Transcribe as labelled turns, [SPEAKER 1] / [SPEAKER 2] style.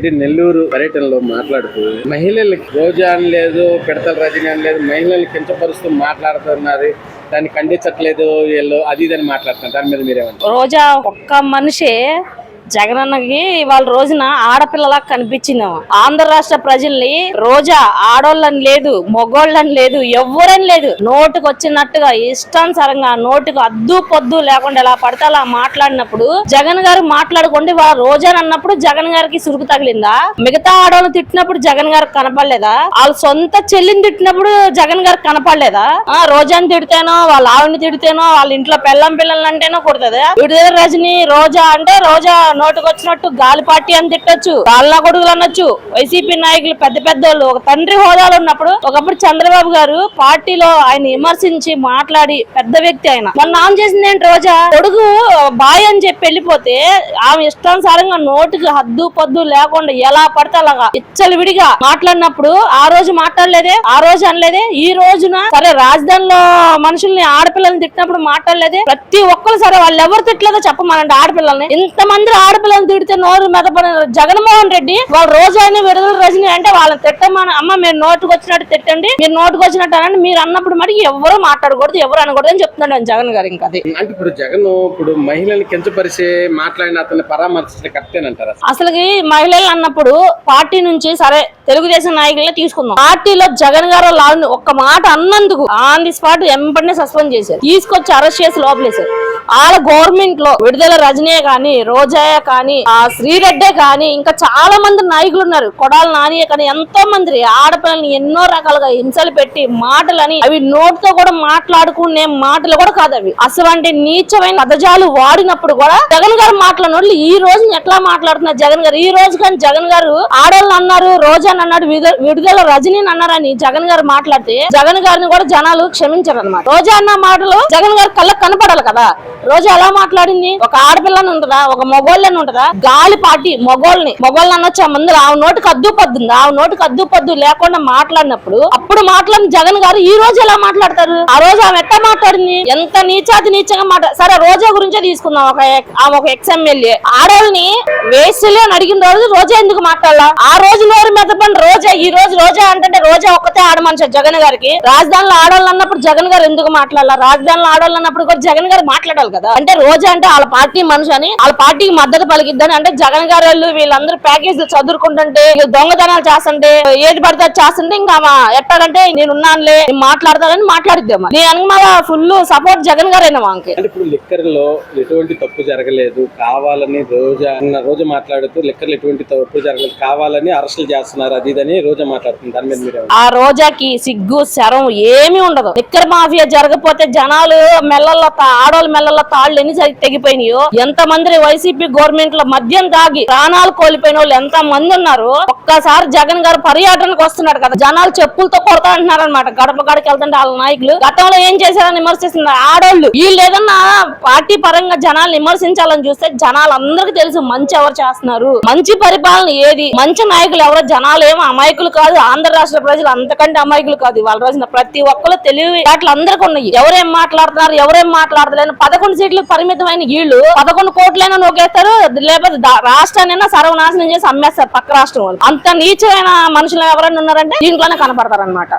[SPEAKER 1] ఇది నెల్లూరు పర్యటనలో మాట్లాడుతూ మహిళలకి రోజా అని లేదు పిడతల రజని అని లేదు మహిళల్ని కించపరుస్తూ మాట్లాడుతున్నారు. దాన్ని ఖండించట్లేదు వీళ్ళు అది ఇది అని మాట్లాడుతున్నారు. దాని మీద మీరేమంటారు?
[SPEAKER 2] రోజా ఒక్క మనిషే జగనన్నకి వాళ్ళ రోజున ఆడపిల్లలా కనిపించింది ఆంధ్ర రాష్ట్ర ప్రజల్ని రోజా ఆడోళ్ళని లేదు మొగోళ్ళని లేదు ఎవ్వరని లేదు. నోటుకు వచ్చినట్టుగా ఇష్టానుసారంగా నోటుకు అద్దు పొద్దు లేకుండా ఎలా పడితే అలా మాట్లాడినప్పుడు జగన్ గారు మాట్లాడుకోండి వాళ్ళ రోజాని అన్నప్పుడు జగన్ గారికి సురుకు తగిలిందా? మిగతా ఆడవాళ్ళు తిట్టినప్పుడు జగన్ గారికి కనపడలేదా? వాళ్ళ సొంత చెల్లిని తిట్టినప్పుడు జగన్ గారికి కనపడలేదా? ఆ రోజాని తిడితేనో వాళ్ళ ఆవిడని తిడితేనో వాళ్ళ ఇంట్లో పెళ్ళం పిల్లలు అంటేనో కొడుతుంది విడుదల రజని రోజా అంటే రోజా నోటుకు వచ్చినట్టు గాలి పార్టీ అని తిట్టొచ్చు కాళ్ళ కొడుకులు అనొచ్చు. వైసీపీ నాయకులు పెద్ద పెద్ద వాళ్ళు ఒక తండ్రి హోదాలో ఉన్నప్పుడు ఒకప్పుడు చంద్రబాబు గారు పార్టీలో ఆయన విమర్శించి మాట్లాడి పెద్ద వ్యక్తి ఆయన. మొన్న ఆమె చేసింది ఏంటి రోజా? కొడుకు బాయ్ అని చెప్పి వెళ్ళిపోతే ఆమె ఇష్టానుసారంగా నోటికి హద్దు పొద్దు లేకుండా ఎలా పడితే అలాగా ఇచ్చలు విడిగా మాట్లాడినప్పుడు ఆ రోజు మాట్లాడలేదే ఆ రోజు అనలేదే ఈ రోజున సరే రాజధానిలో మనుషుల్ని ఆడపిల్లల్ని తిట్టినప్పుడు మాట్లాడలేదే. ప్రతి ఒక్కరు సరే వాళ్ళు ఎవరు తిట్టలేదో చెప్పమనండి ఆడపిల్లల్ని. ఇంతమంది ఆడపిల్లల్ని తిడితే నోరు మెదపడిన జగన్మోహన్ రెడ్డి వాళ్ళు రోజైనా విడుదల రజని అంటే వాళ్ళని తిట్టమని అమ్మ మీరు నోటుకు వచ్చినట్టు తిట్టండి మీరు నోటుకు వచ్చినట్టు అనండి మీరు అన్నప్పుడు మరి ఎవరు మాట్లాడకూడదు ఎవరు అనకూడదు అని చెప్తున్నాడు జగన్ గారు ఇంకా అది.
[SPEAKER 1] అంటే ఇప్పుడు జగన్ ఇప్పుడు మహిళల్ని కించపరిచే మాట్లాడిన అతన్ని పరామర్శించడం కరెక్టేనంటారా
[SPEAKER 2] అసలుకి మహిళలు అన్నప్పుడు పార్టీ నుంచి సరే తెలుగుదేశం నాయకులే తీసుకుందాం. పార్టీలో జగన్ గారు లాని ఒక్క మాట అన్నందుకు ఆన్ ది స్పాట్ ఎంపటినే సస్పెండ్ చేశారు. తీసుకొచ్చి అరెస్ట్ చేసి లోపలేశారు. వాళ్ళ గవర్నమెంట్లో విడుదల రజనే కానీ రోజాయ కానీ ఆ శ్రీరెడ్డే కానీ ఇంకా చాలా మంది నాయకులు ఉన్నారు. కొడాల నాని కానీ ఎంతో మంది ఆడపిల్లల్ని ఎన్నో రకాలుగా హింసలు పెట్టి మాటలని అవి నోటితో కూడా మాట్లాడుకునే మాటలు కూడా కాదు అవి. అసలు నీచమైన పదజాలు వాడినప్పుడు కూడా జగన్ గారు మాట్లాడిన ఈ రోజు ఎట్లా మాట్లాడుతున్నారు జగన్ గారు? ఈ రోజు కానీ జగన్ గారు ఆడవాళ్ళు అన్నారు రోజా అన్నాడు విడుదల- రజనీని రజనీ అన్నారని జగన్ గారు మాట్లాడితే జగన్ గారిని కూడా జనాలు క్షమించారు అనమాట రోజా అన్న మాటలు జగన్ గారు కళ్ళకు కనపడాలి కదా. రోజా ఎలా మాట్లాడింది? ఒక ఆడపిల్లని ఉంటదా? ఒక మొగోళ్ళని ఉంటదా? గాలి పాటి మొగోళ్ళని. మొగోళ్ళని అనొచ్చు? ఆ ముందు ఆ నోటికి అద్దు పద్దుంది. ఆ నోటికి అద్దు పద్దు లేకుండా మాట్లాడినప్పుడు అప్పుడు మాట్లాడిన జగన్ గారు ఈ రోజు ఎలా మాట్లాడతారు? ఆ రోజు ఆమె ఎట్లా మాట్లాడింది? ఎంత నీచాతి నీచంగా మాట్లా సరే రోజా గురించే తీసుకుందాం. ఒక ఎక్- ఆమె ఒక ఎక్స్ ఎమ్మెల్యే ఆడవాళ్ళని వేసులే అని అడిగిన రోజు రోజా ఎందుకు మాట్లాడాలా? ఆ రోజు నోరు మెదపని రోజా ఈ రోజు రోజా అంటే రోజా ఒక్కతే ఆడమనిషి జగన్ గారికి. రాజధానిలో ఆడవాళ్ళు అన్నప్పుడు జగన్ గారు ఎందుకు మాట్లాడాలా? రాజధానిలో ఆడవాళ్ళు అన్నప్పుడు కూడా జగన్ గారు మాట్లాడాలి కదా. అంటే రోజా అంటే వాళ్ళ పార్టీ మనిషి అని వాళ్ళ పార్టీకి మద్దతు పలికిద్దని. అంటే జగన్ గారు వాళ్ళు వీళ్ళందరూ ప్యాకేజీలు చదువుకుంటుంటే దొంగతనాలు చేస్తుంటే ఏది పడితే చేస్తుంటే ఇంకా ఎట్టాడంటే నేను ఉన్నానులే నేను మాట్లాడతానని మాట్లాడిద్దామా నేను అనుమా ఫుల్ సపోర్ట్ జగన్ గారైనా మాకి?
[SPEAKER 1] అంటే ఇప్పుడు లిక్కర్లో ఎటువంటి తప్పు జరగలేదు. కావాలని రోజా అన్న రోజు మాట్లాడుతూ లిక్కర్లో ఎటువంటి తప్పు జరగలేదు. కావాలని అరెస్టులు చేస్తున్నారు. అది ఇదని రోజా మాట్లాడుతుంది. దాని మీద మీరే
[SPEAKER 2] ఆ రోజాకి సిగ్గు శరం ఏమీ ఉండదు. లిక్కర్ మాఫియా జరగపోతే జనాలు మెల్లల్లో ఆడోళ్ళ మెల్లల్లో తాళ్ళు ఎన్ని తెగిపోయినాయో? ఎంత మంది వైసీపీ గవర్నమెంట్లో మద్యం తాగి ప్రాణాలు కోల్పోయిన వాళ్ళు ఎంత మంది ఉన్నారు? ఒక్కసారి జగన్ గారు పర్యటనకు వస్తున్నాడు కదా. జనాలు చెప్పులతో కొడతా అంటున్నారు అనమాట గడప గడకి వెళ్తుంటే వాళ్ళ నాయకులు గతంలో ఏం చేశారని విమర్శిస్తున్నారు? ఆడోళ్ళు. వీళ్ళు ఏదన్నా పార్టీ పరంగా జనాలు విమర్శించాలని చూస్తే జనాలు అందరికీ తెలుసు మంచి ఎవరు చేస్తున్నారు? మంచి పరిపాలన ఏది? మంచి నాయకులు ఎవరో? జనాలు ఏమో అమాయకులు కాదు. ఆంధ్ర రాష్ట్ర ప్రజలు అంతకంటే అమాయకులు కాదు. వాళ్ళ రోజున ప్రతి ఒక్కరు తెలివి వాటిలో అందరికీ ఉన్నాయి. ఎవరేం మాట్లాడుతున్నారు? ఎవరేం మాట్లాడలేరు పదకొండు సీట్లకు పరిమితమైన వీళ్ళు పదకొండు కోట్లైనా నొక్కేస్తారు. లేకపోతే రాష్ట్రాన్ని సర్వనాశనం చేసి అమ్మేస్తారు పక్క రాష్ట్రం వాళ్ళు. అంత నీచమైన మనుషులు ఎవరైనా ఉన్నారంటే దీంట్లోనే కనపడతారు